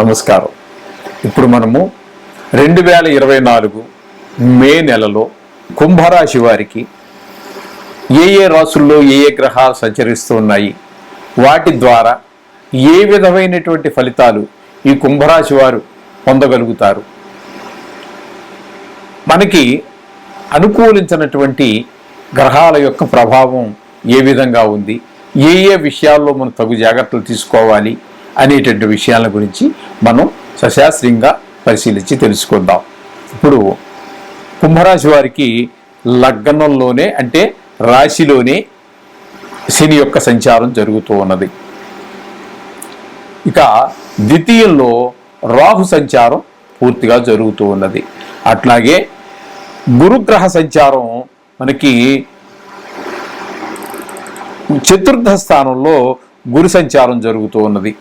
నమస్కారం. ఇప్పుడు మనము రెండు వేల ఇరవై నాలుగు మే నెలలో కుంభరాశి వారికి ఏ ఏ రాసుల్లో ఏ ఏ గ్రహాలు సంచరిస్తూ ఉన్నాయి వాటి ద్వారా ఏ విధమైనటువంటి ఫలితాలు ఈ కుంభరాశి వారు పొందగలుగుతారు. మనకి అనుకూలించినటువంటి గ్రహాల యొక్క ప్రభావం ఏ విధంగా ఉంది ఏ ఏ విషయాల్లో మనం తగు జాగ్రత్తలు తీసుకోవాలి అనేటువంటి విషయాల గురించి మనం సశాస్త్రీయంగా పరిశీలించి తెలుసుకుందాం. ఇప్పుడు కుంభరాశి వారికి లగ్నంలోనే అంటే రాశిలోనే శని యొక్క సంచారం జరుగుతూ ఉన్నది. ఇక ద్వితీయంలో రాహు సంచారం పూర్తిగా జరుగుతూ ఉన్నది. అట్లాగే గురుగ్రహ సంచారం మనకి చతుర్థ స్థానంలో గురు సంచారం జరుగుతూ ఉన్నది.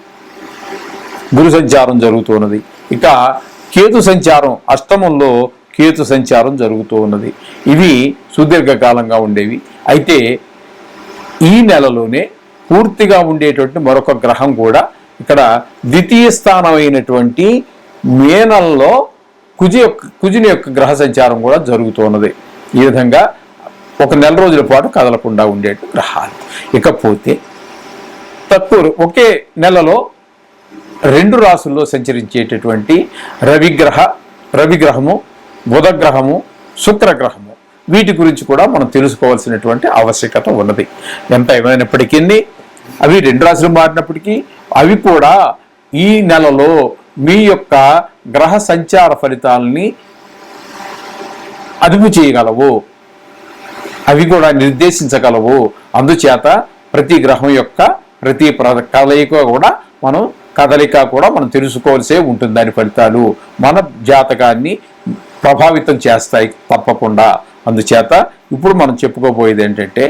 గురు సంచారం జరుగుతూ ఉన్నది ఇక కేతు సంచారం అష్టమంలో కేతు సంచారం జరుగుతూ ఉన్నది ఇవి సుదీర్ఘకాలంగా ఉండేవి. అయితే ఈ నెలలోనే పూర్తిగా ఉండేటువంటి మరొక గ్రహం కూడా ఇక్కడ ద్వితీయ స్థానం అయినటువంటి మే నెలలో కుజి యొక్క కుజుని యొక్క గ్రహ సంచారం కూడా జరుగుతున్నది. ఈ విధంగా ఒక నెల రోజుల పాటు కదలకుండా ఉండే గ్రహాలు. ఇకపోతే తక్కువ ఒకే నెలలో రెండు రాసుల్లో సంచరించేటటువంటి రవిగ్రహ రవిగ్రహము బుధగ్రహము శుక్రగ్రహము. వీటి గురించి కూడా మనం తెలుసుకోవాల్సినటువంటి ఆవశ్యకత ఉన్నది. ఎంత ఏమైనప్పటికీ అవి రెండు రాశులు మారినప్పటికీ అవి కూడా ఈ నెలలో మీ యొక్క గ్రహ సంచార ఫలితాలని అదుపు చేయగలవు. అవి కూడా నిర్దేశించగలవు. అందుచేత ప్రతి గ్రహం యొక్క ప్రతి ప్ర- కలయిక కూడా మనం కదలిక కూడా మనం తెలుసుకోవాల్సే ఉంటుంది దాని ఫలితాలు మన జాతకాన్ని ప్రభావితం చేస్తాయి తప్పకుండా. అందుచేత ఇప్పుడు మనం చెప్పుకోబోయేది ఏంటంటే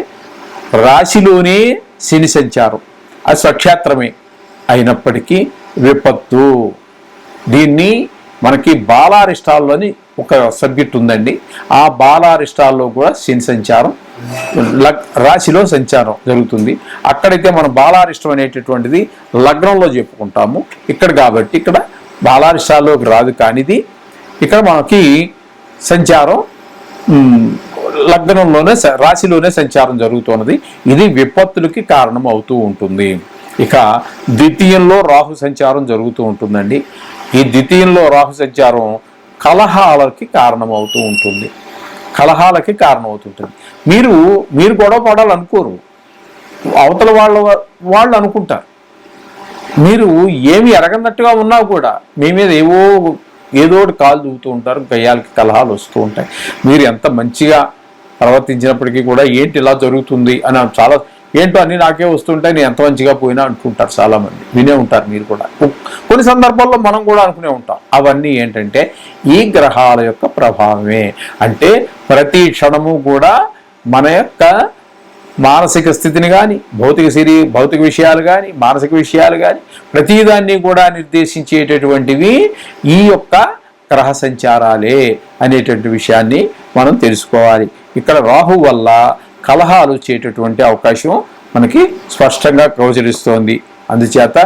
రాశిలోనే శని సంచారం అది స్వక్షేత్రమే అయినప్పటికీ విపత్తు. దీన్ని మనకి బాలారిష్టాల్లోని ఒక సబ్జెక్ట్ ఉందండి. ఆ బాలారిష్టాల్లో కూడా శని సంచారం లగ్- రాశిలో సంచారం జరుగుతుంది. అక్కడైతే మనం బాలారిష్టం అనేటటువంటిది లగ్నంలో చెప్పుకుంటాము. ఇక్కడ కాబట్టి ఇక్కడ బాలారిష్టాల్లోకి రాదు కానిది. ఇక్కడ మనకి సంచారం లగ్నంలోనే స- రాశిలోనే సంచారం జరుగుతున్నది. ఇది విపత్తులకి కారణం అవుతూ ఉంటుంది. ఇక ద్వితీయంలో రాహు సంచారం జరుగుతూ ఉంటుందండి. ఈ ద్వితీయంలో రాహు సంచారం కలహాలకి కారణం అవుతూ ఉంటుంది. కలహాలకి కారణం అవుతుంటుంది మీరు మీరు గొడవ పడాలనుకోరు అవతల వాళ్ళ వాళ్ళు అనుకుంటారు. మీరు ఏమి ఎరగనట్టుగా ఉన్నా కూడా మీ మీద ఏవో ఏదో ఒకటి కాలు దూగుతూ ఉంటారు. గయ్యాలకి కలహాలు వస్తూ ఉంటాయి. మీరు ఎంత మంచిగా ప్రవర్తించినప్పటికీ కూడా ఏంటి ఇలా జరుగుతుంది అని చాలా ఏంటో అన్ని నాకే వస్తుంటాయి నేను ఎంత మంచిగా పోయినా అనుకుంటారు చాలా మంది వినే ఉంటారు మీరు కూడా. కొన్ని సందర్భాల్లో మనం కూడా అనుకునే ఉంటాం. అవన్నీ ఏంటంటే ఈ గ్రహాల యొక్క ప్రభావమే. అంటే ప్రతి క్షణము కూడా మన యొక్క మానసిక స్థితిని కానీ భౌతిక శరీ భౌతిక విషయాలు కానీ మానసిక విషయాలు కానీ ప్రతిదాన్ని కూడా నిర్దేశించేటటువంటివి ఈ యొక్క గ్రహ సంచారాలే అనేటువంటి విషయాన్ని మనం తెలుసుకోవాలి. ఇక్కడ రాహు వల్ల కలహాలు వచ్చేటటువంటి అవకాశం మనకి స్పష్టంగా గోచరిస్తోంది అందుచేత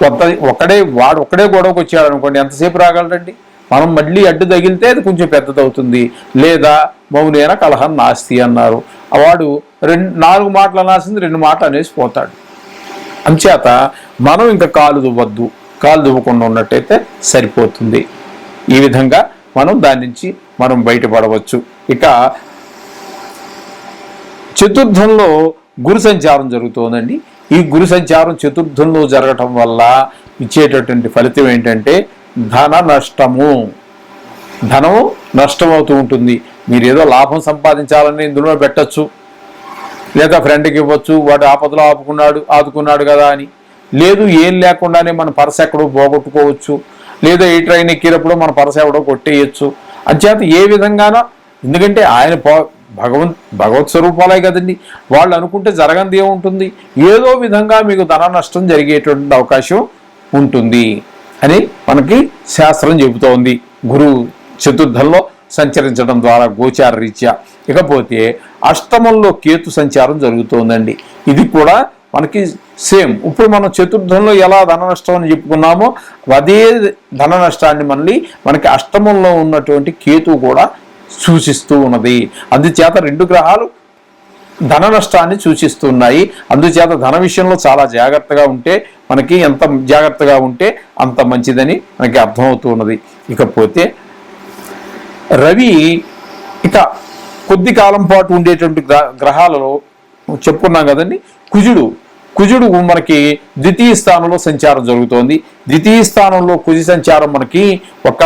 కొంత ఒకడే వాడు ఒకడే గొడవకు వచ్చాడు అనుకోండి ఎంతసేపు రాగలరండి? మనం మళ్ళీ అడ్డు తగిలితే అది కొంచెం పెద్దదవుతుంది. లేదా మౌనేన కలహం నాస్తి అన్నారు. వాడు రెండు నాలుగు మాటలు అనాల్సింది రెండు మాటలు అనేసి పోతాడు. అంచేత మనం ఇంకా కాలు దువ్వద్దు. కాలు దువ్వకుండా ఉన్నట్టయితే సరిపోతుంది. ఈ విధంగా మనం దాని నుంచి మనం బయటపడవచ్చు. ఇక చతుర్థంలో గురు సంచారం జరుగుతోందండి. ఈ గురు సంచారం చతుర్థంలో జరగటం వల్ల ఇచ్చేటటువంటి ఫలితం ఏంటంటే ధన నష్టము. ధనం నష్టం అవుతూ ఉంటుంది. మీరు ఏదో లాభం సంపాదించాలని ఇందులో పెట్టచ్చు. లేదా ఫ్రెండ్కి ఇవ్వచ్చు వాడు ఆపదలో ఆపుకున్నాడు ఆదుకున్నాడు కదా అని. లేదు ఏం లేకుండానే మన పరస ఎక్కడో పోగొట్టుకోవచ్చు. లేదా ఈ ట్రైన్ ఎక్కినప్పుడు మన పరస ఎవడో కొట్టేయచ్చు. అంచేత ఏ విధంగానో ఎందుకంటే ఆయన పో భగవంత్ భగవత్ స్వరూపాలే కదండి. వాళ్ళు అనుకుంటే జరగంది ఏముంటుంది? ఏదో విధంగా మీకు ధన నష్టం జరిగేటువంటి అవకాశం ఉంటుంది అని మనకి శాస్త్రం చెబుతోంది. గురువు చతుర్థంలో సంచరించడం ద్వారా గోచార రీత్యా ఇకపోతే అష్టమంలో కేతు సంచారం జరుగుతోందండి. ఇది కూడా మనకి సేమ్. ఇప్పుడు మనం చతుర్థంలో ఎలా ధన నష్టం అని చెప్పుకున్నామో అదే ధన నష్టాన్ని మళ్ళీ మనకి అష్టమంలో ఉన్నటువంటి కేతు కూడా సూచిస్తూ ఉన్నది. అందుచేత రెండు గ్రహాలు ధన నష్టాన్ని సూచిస్తున్నాయి. అందుచేత ధన విషయంలో చాలా జాగ్రత్తగా ఉంటే మనకి ఎంత జాగ్రత్తగా ఉంటే అంత మంచిదని మనకి అర్థమవుతూ ఉన్నది. ఇకపోతే రవి ఇక కొద్ది కాలం పాటు ఉండేటువంటి గ్రహాలలో చెప్పుకున్నాం కదండి కుజుడు. కుజుడు మనకి ద్వితీయ స్థానంలో సంచారం జరుగుతోంది. ద్వితీయ స్థానంలో కుజి సంచారం మనకి ఒక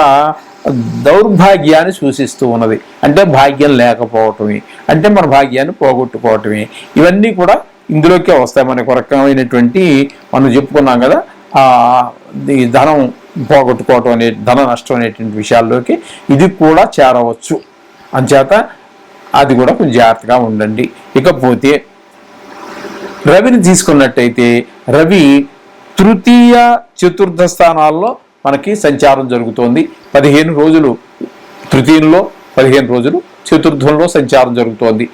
దౌర్భాగ్యాన్ని సూచిస్తూ ఉన్నది. అంటే భాగ్యం లేకపోవటమే అంటే మన భాగ్యాన్ని పోగొట్టుకోవటమే. ఇవన్నీ కూడా ఇందులోకే వస్తాయి. మనకు రకమైనటువంటి మనం చెప్పుకున్నాం కదా ఈ ధనం పోగొట్టుకోవటం అనే ధన నష్టం అనేటువంటి విషయాల్లోకి ఇది కూడా చేరవచ్చు. అంచేత అది కూడా కొంచెం జాగ్రత్తగా ఉండండి. ఇకపోతే రవిని తీసుకున్నట్టయితే రవి తృతీయ చతుర్థ స్థానాల్లో మనకి సంచారం జరుగుతోంది. పదిహేను రోజులు తృతీయంలో పదిహేను రోజులు చతుర్థంలో సంచారం జరుగుతోంది.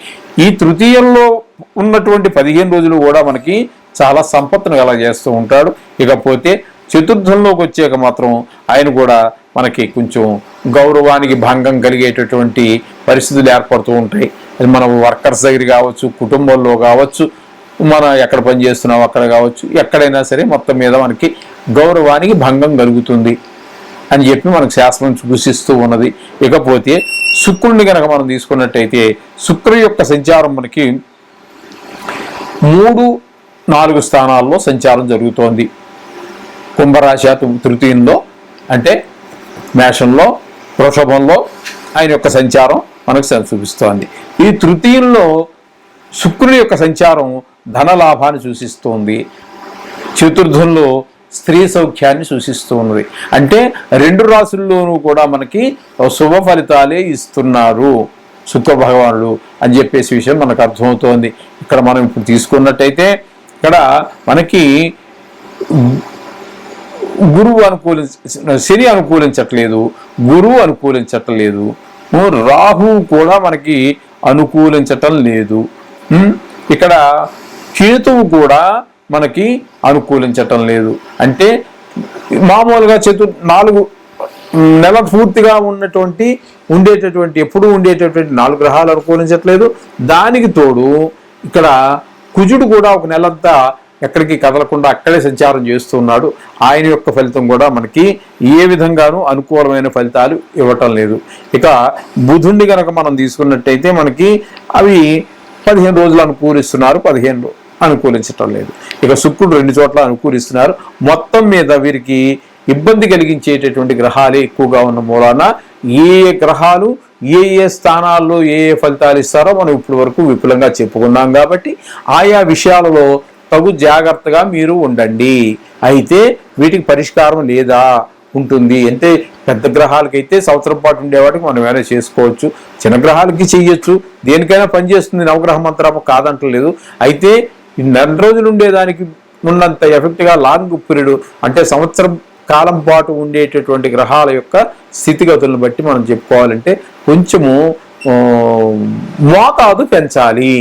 ఈ తృతీయంలో ఉన్నటువంటి పదిహేను రోజులు కూడా మనకి చాలా సంపత్తును కలగజేస్తూ ఉంటాడు. ఇకపోతే చతుర్థంలోకి వచ్చాక మాత్రం ఆయన కూడా మనకి కొంచెం గౌరవానికి భంగం కలిగేటటువంటి పరిస్థితులు ఏర్పడుతూ ఉంటాయి. అది మన వర్కర్స్ దగ్గర కావచ్చు కుటుంబంలో కావచ్చు మనం ఎక్కడ పని చేస్తున్నాం అక్కడ కావచ్చు ఎక్కడైనా సరే మొత్తం మీద మనకి గౌరవానికి భంగం కలుగుతుంది అని చెప్పి మనకు శాస్త్రం సూచిస్తూ ఉన్నది. ఇకపోతే శుక్రుడిని కనుక మనం తీసుకున్నట్టయితే శుక్రుడి యొక్క సంచారం మనకి మూడు నాలుగు స్థానాల్లో సంచారం జరుగుతోంది. కుంభరాశి తృతీయంలో అంటే మేషంలో వృషభంలో ఆయన యొక్క సంచారం మనకు చూపిస్తోంది ఈ తృతీయంలో శుక్రుని యొక్క సంచారం ధన లాభాన్ని సూచిస్తోంది. చతుర్థంలో స్త్రీ సౌఖ్యాన్ని సూచిస్తూ ఉన్నది. అంటే రెండు రాసుల్లోనూ కూడా మనకి శుభ ఫలితాలే ఇస్తున్నారు శుక్ర భగవానుడు అని చెప్పేసి విషయం మనకు అర్థమవుతోంది. ఇక్కడ మనం ఇప్పుడు తీసుకున్నట్టయితే ఇక్కడ మనకి గురువు అనుకూలించ శని అనుకూలించట్లేదు గురువు అనుకూలించట్లేదు రాహు కూడా మనకి అనుకూలించటం లేదు. ఇక్కడ కేతువు కూడా మనకి అనుకూలించటం లేదు. అంటే మామూలుగా చతు నాలుగు నెల పూర్తిగా ఉన్నటువంటి ఉండేటటువంటి ఎప్పుడు ఉండేటటువంటి నాలుగు గ్రహాలు అనుకూలించట్లేదు. దానికి తోడు ఇక్కడ కుజుడు కూడా ఒక నెలంతా ఎక్కడికి కదలకుండా అక్కడే సంచారం చేస్తున్నాడు. ఆయన యొక్క ఫలితం కూడా మనకి ఏ విధంగానూ అనుకూలమైన ఫలితాలు ఇవ్వటం లేదు. ఇక బుధుణ్ణి కనుక మనం తీసుకున్నట్టయితే మనకి అవి పదిహేను రోజులు అనుకూలిస్తున్నారు. పదిహేను రోజులు అనుకూలించటం లేదు. ఇక శుక్రుడు రెండు చోట్ల అనుకూలిస్తున్నారు. మొత్తం మీద వీరికి ఇబ్బంది కలిగించేటటువంటి గ్రహాలే ఎక్కువగా ఉన్న మూలాన ఏ ఏ గ్రహాలు ఏ ఏ స్థానాల్లో ఏ ఏ ఫలితాలు ఇస్తారో మనం ఇప్పటి వరకు విపులంగా చెప్పుకున్నాం కాబట్టి ఆయా విషయాలలో తగు జాగ్రత్తగా మీరు ఉండండి. అయితే వీటికి పరిష్కారం లేదా ఉంటుంది. అంటే పెద్ద గ్రహాలకైతే సంవత్సరం పాటు ఉండేవాటికి మనం ఏమైనా చేసుకోవచ్చు. చిన్న గ్రహాలకి చేయొచ్చు. దేనికైనా పనిచేస్తుంది నవగ్రహ మంత్రము కాదంటలేదు. అయితే నెల రోజులు ఉండేదానికి ఉన్నంత ఎఫెక్ట్గా లాంగ్ పీరియడ్ అంటే సంవత్సరం కాలం పాటు ఉండేటటువంటి గ్రహాల యొక్క స్థితిగతులను బట్టి మనం చెప్పుకోవాలంటే కొంచెము మోతాదు పెంచాలి.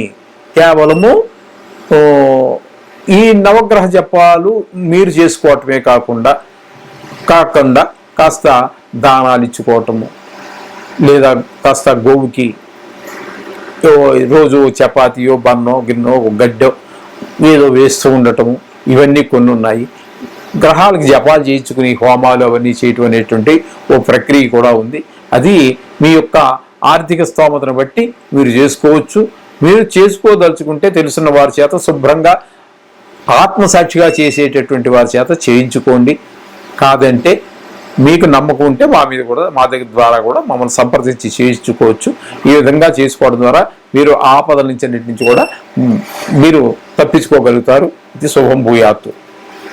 కేవలము ఈ నవగ్రహ జపాలు మీరు చేసుకోవటమే కాకుండా కాకుండా కాస్త దానాలు ఇచ్చుకోవటము లేదా కాస్త గోవుకి రోజు చపాతీయో బన్నో గిన్నో గడ్డో ఏదో వేస్తూ ఉండటము ఇవన్నీ కొన్ని ఉన్నాయి గ్రహాలకు జపాలు చేయించుకుని హోమాలు అవన్నీ చేయటం అనేటువంటి ఓ ప్రక్రియ కూడా ఉంది. అది మీ యొక్క ఆర్థిక స్తోమతను బట్టి మీరు చేసుకోవచ్చు. మీరు చేసుకోదలుచుకుంటే తెలుసున్న వారి చేత శుభ్రంగా ఆత్మసాక్షిగా చేసేటటువంటి వారి చేత చేయించుకోండి. కాదంటే మీకు నమ్మకం ఉంటే మా మీద కూడా మా దగ్గర ద్వారా కూడా మమ్మల్ని సంప్రదించి చేయించుకోవచ్చు. ఈ విధంగా చేసుకోవడం ద్వారా మీరు ఆపదల నుంచి అన్నిటి నుంచి కూడా మీరు తప్పించుకోగలుగుతారు. ఇది శుభం భూయాత్తు.